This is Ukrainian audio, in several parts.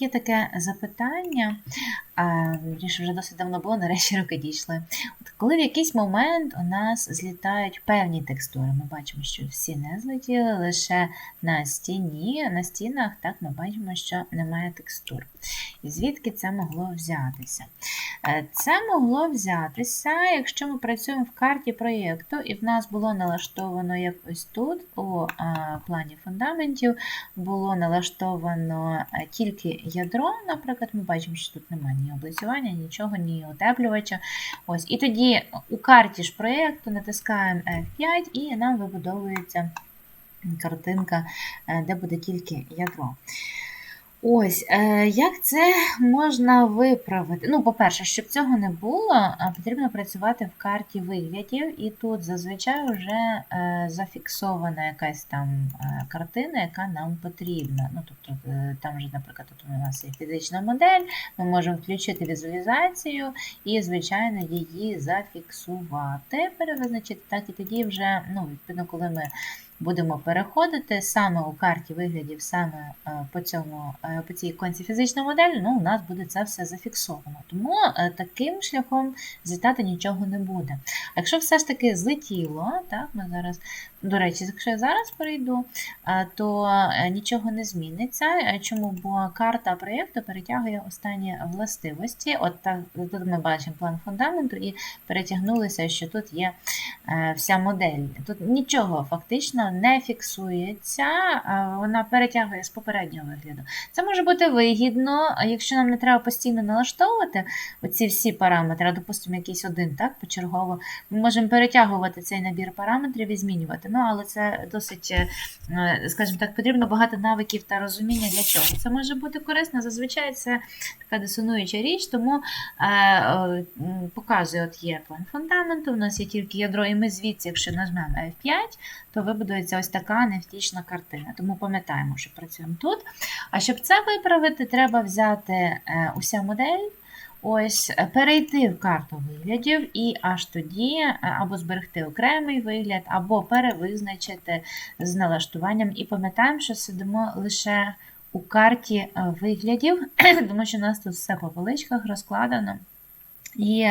Є таке запитання, що вже досить давно було, нарешті роки дійшли. От коли в якийсь момент у нас злітають певні текстури, ми бачимо, що всі не злетіли, лише на стіні, на стінах, так ми бачимо, що немає текстур. І звідки це могло взятися? Е, Це могло взятися, якщо ми працюємо в карті проєкту, і в нас було налаштовано як ось тут, у плані фундаментів, було налаштовано е, тільки ядро, наприклад, ми бачимо, що тут немає ні облицювання, нічого, ні утеплювача. Ось. І тоді у карті ж проєкту натискаємо F5 і нам вибудовується картинка, е, де буде тільки ядро. Ось, е, як це можна виправити? Ну, по-перше, щоб цього не було, потрібно працювати в карті виглядів, і тут зазвичай вже е, зафіксована якась там е, картина, яка нам потрібна. Ну, тобто, там вже, наприклад, тут у нас є фізична модель, ми можемо включити візуалізацію і, звичайно, її зафіксувати, перевизначити так, і тоді вже, ну, відповідно, коли ми будемо переходити саме у карті виглядів, саме е, по цьому е, по цій іконці фізичної моделі, ну, у нас буде це все зафіксовано. Тому е, таким шляхом злітати нічого не буде. А якщо все ж таки злетіло, так, ми зараз, до речі, якщо я зараз перейду, то нічого не зміниться. Чому? Бо карта проєкту перетягує останні властивості. От так, тут ми бачимо план фундаменту і перетягнулися, що тут є вся модель. Тут нічого фактично не фіксується, вона перетягує з попереднього вигляду. Це може бути вигідно, якщо нам не треба постійно налаштовувати оці всі параметри, а допустимо, якийсь один так, почергово, ми можемо перетягувати цей набір параметрів і змінювати. Ну, але це досить, е, скажімо так, потрібно багато навиків та розуміння для чого. Це може бути корисно. Зазвичай це така дисонуюча річ, тому е, е, показує, от є план фундаменту, у нас є тільки ядро, і ми звідси, якщо нажмемо F5, то вибудується ось така невтішна картина. Тому пам'ятаємо, що працюємо тут. А щоб це виправити, треба взяти е, уся модель. Ось е, перейти в карту виглядів і аж тоді е, або зберегти окремий вигляд, або перевизначити з налаштуванням. І пам'ятаємо, що сидимо лише у карті виглядів, тому що у нас тут все по поличках розкладено. І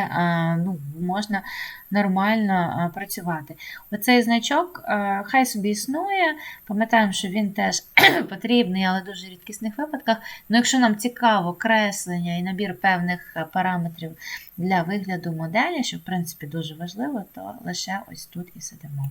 ну, можна нормально працювати. Оцей значок хай собі існує. Пам'ятаємо, що він теж потрібний, але в дуже рідкісних випадках. Ну, якщо нам цікаво креслення і набір певних параметрів для вигляду моделі, що в принципі дуже важливо, то лише ось тут і сидимо.